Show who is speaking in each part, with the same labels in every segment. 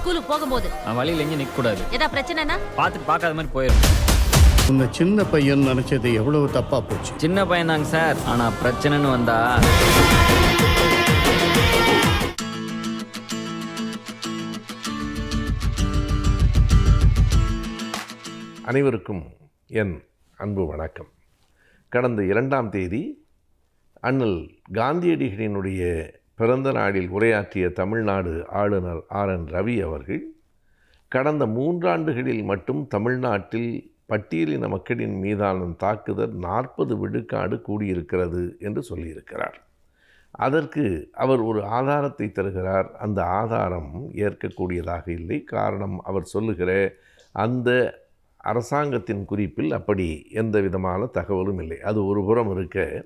Speaker 1: ஸ்கூலுக்கு போகும்போது.
Speaker 2: நான் வழியில் எங்கேயும் நிற்கக்கூடாது
Speaker 1: ஏதா பிரச்சனைனா?
Speaker 2: பார்த்துட்டு பார்க்காத மாதிரி போயிடும்
Speaker 3: உன்னை சின்ன பையன் நினைச்சது எவ்வளவு தப்பா போச்சு?
Speaker 2: சின்ன பையன்தாங்க சார். ஆனால் பிரச்சனைன்னு வந்தா
Speaker 4: அனைவருக்கும் என் அன்பு வணக்கம். கடந்த இரண்டாம் தேதி அண்ணல் காந்தியடிகளினுடைய பிறந்த நாளில் உரையாற்றிய தமிழ்நாடு ஆளுநர் ஆர் என் ரவி அவர்கள் கடந்த மூன்றாண்டுகளில் மட்டும் தமிழ்நாட்டில் பட்டியலின மக்களின் மீதான தாக்குதல் நாற்பது விழுக்காடு கூடியிருக்கிறது என்று சொல்லியிருக்கிறார். அதற்கு அவர் ஒரு ஆதாரத்தை தருகிறார். அந்த ஆதாரம் ஏற்கக்கூடியதாக இல்லை. காரணம் அவர் சொல்லுகிற அந்த அரசாங்கத்தின் குறிப்பில் அப்படி எந்த விதமான தகவலும் இல்லை. அது ஒரு புறம் இருக்க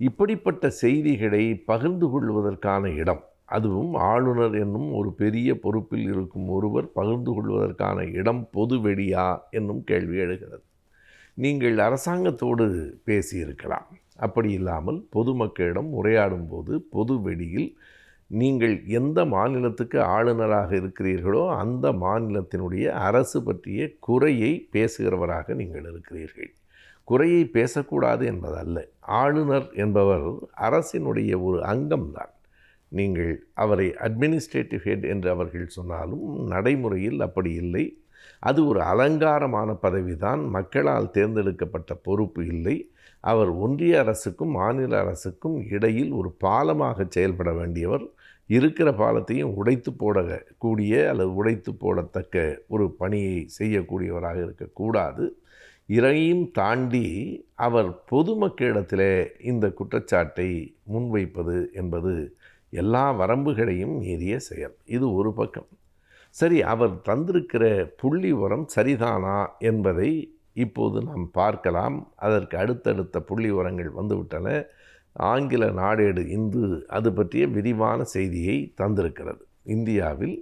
Speaker 4: இப்படிப்பட்ட செய்திகளை பகிர்ந்து கொள்வதற்கான இடம். அதுவும் ஆளுநர் என்னும் ஒரு பெரிய பொறுப்பில் இருக்கும் ஒருவர் பகிர்ந்து கொள்வதற்கான இடம் பொதுவெளியா என்னும் கேள்வி எழுகிறது. நீங்கள் அரசாங்கத்தோடு பேசியிருக்கலாம். அப்படி இல்லாமல் பொதுமக்களிடம் உரையாடும் போது பொது வெளியில் நீங்கள் எந்த மாநிலத்துக்கு ஆளுநராக இருக்கிறீர்களோ அந்த மாநிலத்தினுடைய அரசு பற்றிய குறையை பேசுகிறவராக நீங்கள் இருக்கிறீர்கள். குறையை பேசக்கூடாது என்பதல்ல. ஆளுநர் என்பவர் அரசினுடைய ஒரு அங்கம்தான். நீங்கள் அவரை அட்மினிஸ்ட்ரேட்டிவ் ஹெட் என்று அவர்கள் சொன்னாலும் நடைமுறையில் அப்படி இல்லை. அது ஒரு அலங்காரமான பதவிதான். மக்களால் தேர்ந்தெடுக்கப்பட்ட பொறுப்பு இல்லை. அவர் ஒன்றிய அரசுக்கும் மாநில அரசுக்கும் இடையில் ஒரு பாலமாக செயல்பட வேண்டியவர் இருக்கிற பாலத்தையும் உடைத்து போடக்கூடிய அல்லது உடைத்து போடத்தக்க ஒரு பணியை செய்யக்கூடியவராக இருக்கக்கூடாது. இறையும் தாண்டி அவர் பொதுமக்களிடத்திலே இந்த குற்றச்சாட்டை முன்வைப்பது என்பது எல்லா வரம்புகளையும் மீறிய செயல். இது ஒரு பக்கம். சரி அவர் தந்திருக்கிற புள்ளி உரம் சரிதானா என்பதை இப்போது நாம் பார்க்கலாம். அதற்கு அடுத்தடுத்த புள்ளி உரங்கள் வந்துவிட்டன. ஆங்கில நாடேடு இந்து அது பற்றிய விரிவான செய்தியை தந்திருக்கிறது. இந்தியாவில்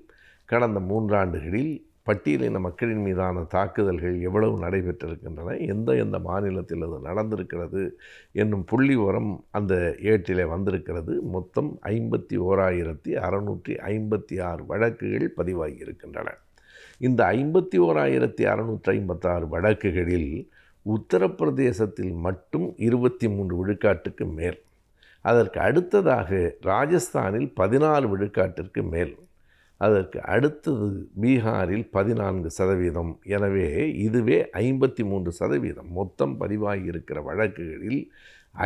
Speaker 4: கடந்த மூன்றாண்டுகளில் பட்டியலின மக்களின் மீதான தாக்குதல்கள் எவ்வளவு நடைபெற்றிருக்கின்றன எந்த எந்த மாநிலத்தில் அது நடந்திருக்கிறது என்னும் புள்ளி உரம் அந்த ஏட்டிலே வந்திருக்கிறது. மொத்தம் ஐம்பத்தி ஓராயிரத்தி அறநூற்றி ஐம்பத்தி ஆறு வழக்குகள் பதிவாகி இருக்கின்றன இந்த ஐம்பத்தி ஓராயிரத்தி அறநூற்றி ஐம்பத்தாறு வழக்குகளில் உத்தரப்பிரதேசத்தில் மட்டும் இருபத்தி மூன்று விழுக்காட்டுக்கு மேல் அதற்கு அடுத்ததாக ராஜஸ்தானில் பதினாலு விழுக்காட்டிற்கு மேல் அதற்கு அடுத்தது பீகாரில் பதினான்கு சதவீதம். எனவே இதுவே ஐம்பத்தி மூன்று சதவீதம். மொத்தம் பதிவாகி இருக்கிற வழக்குகளில்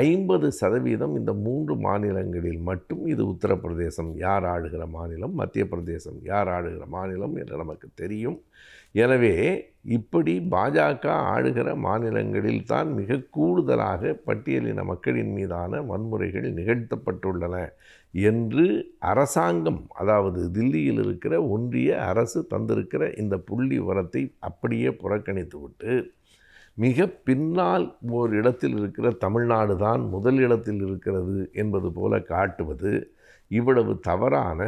Speaker 4: ஐம்பது சதவீதம் இந்த மூன்று மாநிலங்களில் மட்டும் இது உத்தரப்பிரதேசம். யார் ஆளுகிற மாநிலம்? மத்திய பிரதேசம். யார் ஆளுகிற மாநிலம் என்று நமக்கு தெரியும். எனவே இப்படி பாஜக ஆளுகிற மாநிலங்களில் தான் மிக கூடுதலாக பட்டியலின மக்களின் மீதான வன்முறைகள் நிகழ்த்தப்பட்டுள்ளன. என்று அரசாங்கம் அதாவது தில்லியில் இருக்கிற ஒன்றிய அரசு தந்திருக்கிற இந்த புள்ளி உரத்தை அப்படியே புறக்கணித்துவிட்டு மிக பின்னால் ஒரு இடத்தில் இருக்கிற தமிழ்நாடு தான் முதல் இடத்தில் இருக்கிறது என்பது போல காட்டுவது இவ்வளவு தவறான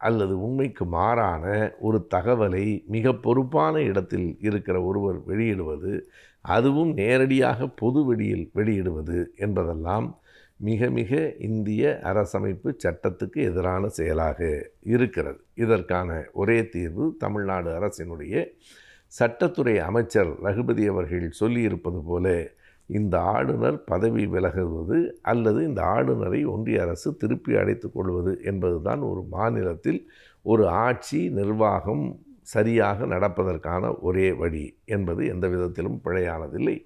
Speaker 4: அல்லது உண்மைக்கு மாறான ஒரு தகவலை மிக பொறுப்பான இடத்தில் இருக்கிற ஒருவர் வெளியிடுவது அதுவும் நேரடியாக பொது வெளியில் வெளியிடுவது என்பதெல்லாம் மிக மிக இந்திய அரசமைப்பு சட்டத்துக்கு எதிரான செயலாக இருக்கிறது. இதற்கான ஒரே தீர்வு தமிழ்நாடு அரசினுடைய சட்டத்துறை அமைச்சர் ரகுபதி அவர்கள் சொல்லியிருப்பது போல இந்த ஆளுநர் பதவி விலகுவது அல்லது இந்த ஆளுநரை ஒன்றிய அரசு திருப்பி அழைத்து கொள்வது என்பதுதான் ஒரு மாநிலத்தில் ஒரு ஆட்சி நிர்வாகம் சரியாக நடப்பதற்கான ஒரே வழி என்பது எந்த விதத்திலும் பிழையானதில்லை.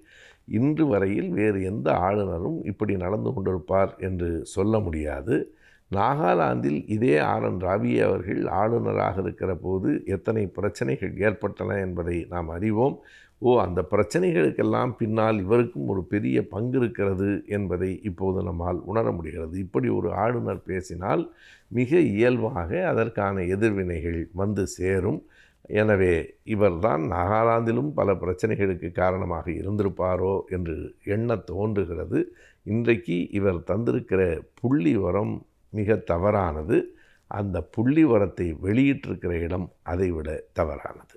Speaker 4: இன்று வரையில் வேறு எந்த ஆளுநரும் இப்படி நடந்து கொண்டிருப்பார் என்று சொல்ல முடியாது. நாகாலாந்தில் இதே ஆர் என் ராவி அவர்கள் ஆளுநராக இருக்கிற போது எத்தனை பிரச்சனைகள் ஏற்பட்டன என்பதை நாம் அறிவோம். ஓ அந்த பிரச்சனைகளுக்கெல்லாம் பின்னால் இவருக்கும் ஒரு பெரிய பங்கு இருக்கிறது என்பதை இப்போது நம்மால் உணர முடிகிறது. இப்படி ஒரு ஆளுநர் பேசினால் மிக இயல்பாக அதற்கான எதிர்வினைகள் வந்து சேரும். எனவே இவர்தான் நாகாலாந்திலும் பல பிரச்சனைகளுக்கு காரணமாக இருந்திருப்பாரோ என்று எண்ண தோன்றுகிறது. இன்றைக்கு இவர் தந்திருக்கிற புள்ளி வரம் மிக தவறானது. அந்த புள்ளி வரத்தை வெளியிட்டிருக்கிற இடம் அதைவிட தவறானது.